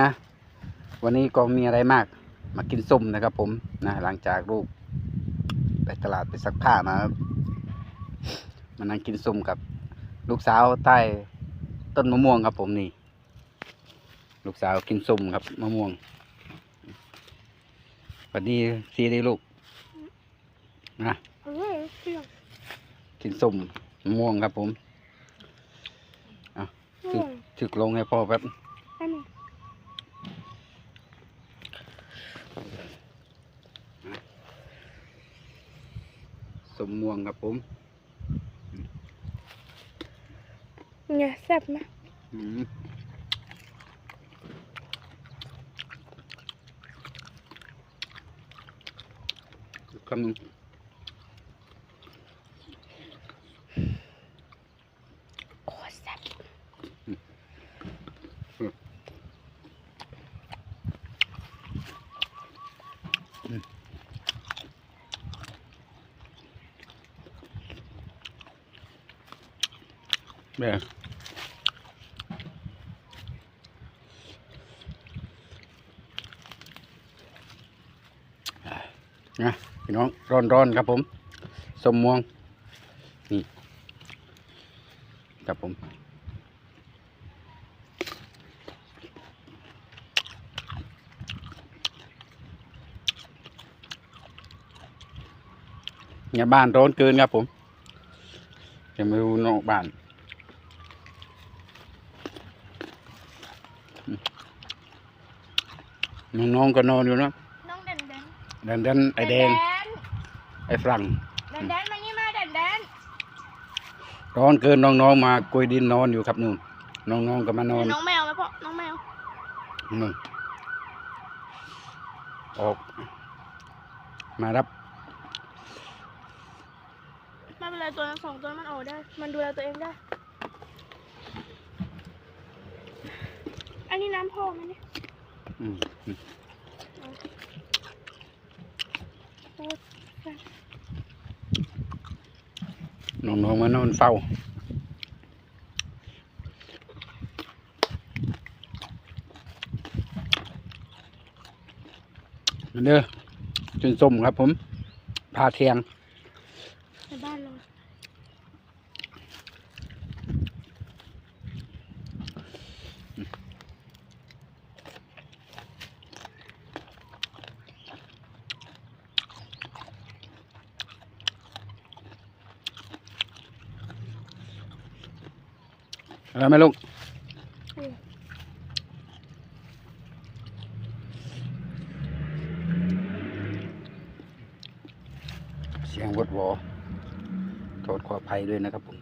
นะ วันนี้ก็มีอะไรมากมากินส้มนะครับผมนะหลังจากลูกไปตลาดไปซักผ้ามาครับมานั่งกินส้มกับ ลูกสาวใต้ต้นมะม่วงครับผมนี่ ลูกสาวกินส้มครับมะม่วงวัสดีซีดีลูกนะกินส้มมะม่วงครับผมม่วงถึกลงให้พ่อแป๊บ อันนี้ ส้ มม่วงครับผมเนี่ยแซ่บไหมอืมคำหนึง เด้อนะพี่น้องร้อนๆครับผม สมม่วง นี่ ครับผมเนี่ยบ้านร้อนเกินครับผมยังไม่รู้นอกบ้าน น้องๆก็นอนอยู่นะน้องแดนแดนแดนแดนไอแดง ไอฝรั่งแดนแดนมานี่มาแดนแดนร้อนเกินน้องๆมากุยดินนอนอยู่ครับนู่นน้องๆก็มานอนน้องแมวไหมพ่อน้องแมวนู่นออกมารับไม่เป็นไรตัวนั้นสองตัวมันออกได้ มันดูแลตัวเองได้ อันนี้น้ำพ่อไหมเนี่ยอืมอืมโอ้ น้องๆมานอนเฝ้าเด้อจนส้มครับผม พาเทียง ในบ้านเรา อะไรไหมลูกเสียงวดวอโทษขออภัยด้วยนะครับผม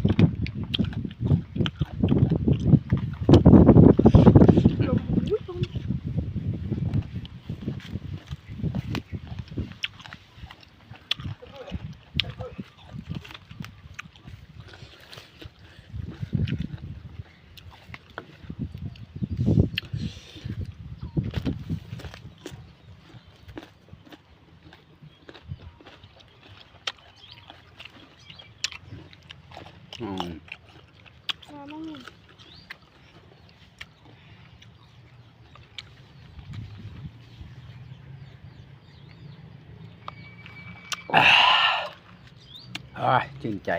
อืมมาไม่หมุน อ่าชื่นใจ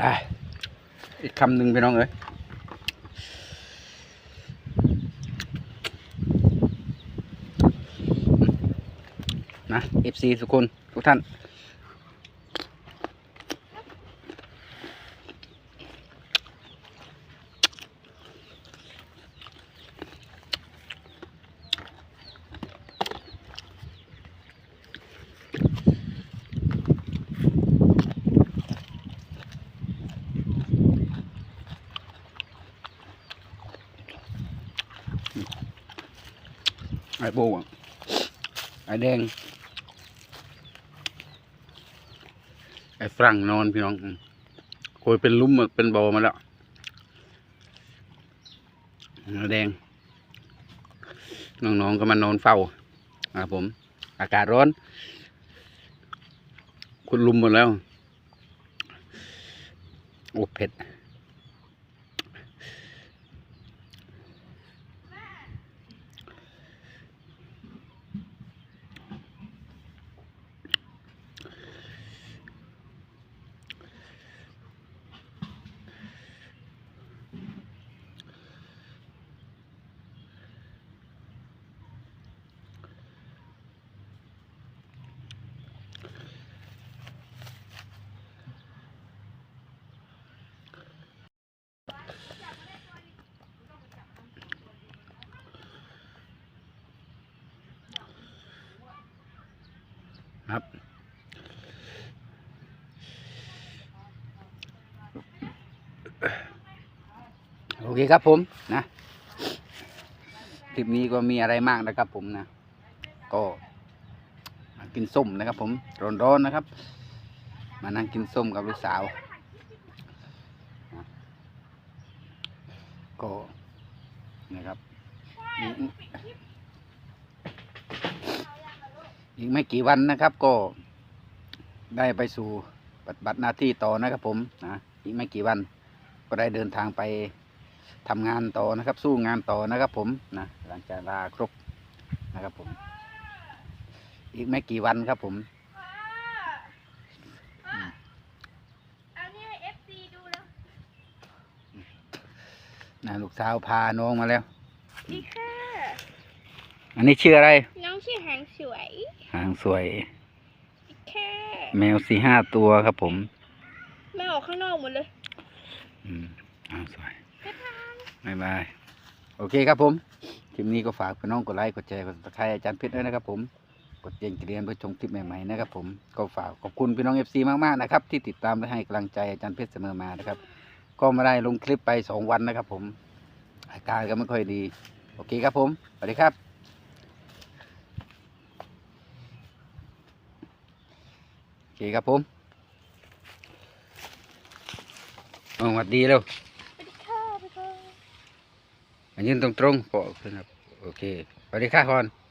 อะอีก คำหนึ่งไปน้องเอ้ยนะ FC ทุกคน ทุกท่าน โบอะไอแดง ไอฝรั่งนอนพี่น้องโคยเป็นลุ่มเป็นบอมาแล้วไอแดง น้องๆก็มานอนเฝ้าครับผม อากาศร้อน คุณลุมหมดแล้ว โอ้เผ็ด ครับ โอเคครับผมนะคลิปนี้ก็มีอะไรมากนะครับผมนะ ก็กินส้มนะครับผมร้อนๆนะครับ มานั่งกินส้มกับลูกสาวนะก็นะครับอีก อีกไม่กี่วันนะครับก็ได้ไปสู่ปฏิบัติหน้าที่ต่อนะครับผมนะอีกไม่กี่วันก็ได้เดินทางไปทำงานต่อนะครับ สู้งานต่อนะครับผมนะหลังจากลาครบนะครับผม อีกไม่กี่วันครับผมอันนี้ให้เอฟซีดูแล้วนะลูกสาวพาน้องมาแล้วดีค่ะอันนี้ชื่ออะไรน้องชื่อหาง สวย หางสวยดีค่ะแมวสี่ห้าตัวครับผม แม่ออกข้างนอกหมดเลย อืมหางสวยบ๊ายบายบายบาย โอเคครับผมคลิปนี้ก็ฝากพี่น้องกดไลค์ กดแชร์ กดติดตามอาจารย์เพชรด้วยนะครับผม กดเรียนเรียนเพื่อชมคลิปใหม่ๆนะครับผม ก็ฝากขอบคุณพี่น้องเอฟซีมากๆนะครับที่ติดตามและให้กำลังใจอาจารย์เพชรเสมอมานะครับ ก็ไม่ได้ลงคลิปไปสองวันนะครับผม อาการก็ไม่ค่อยดี โอเคครับผม สวัสดีครับ โอ เคครับผมเอาสวัสดีเร็วสวัสดีค่ะบ๊ายบายอันยืนตรงๆปอขึ้นครับ โอเคสวัสดีค่ะก่อนส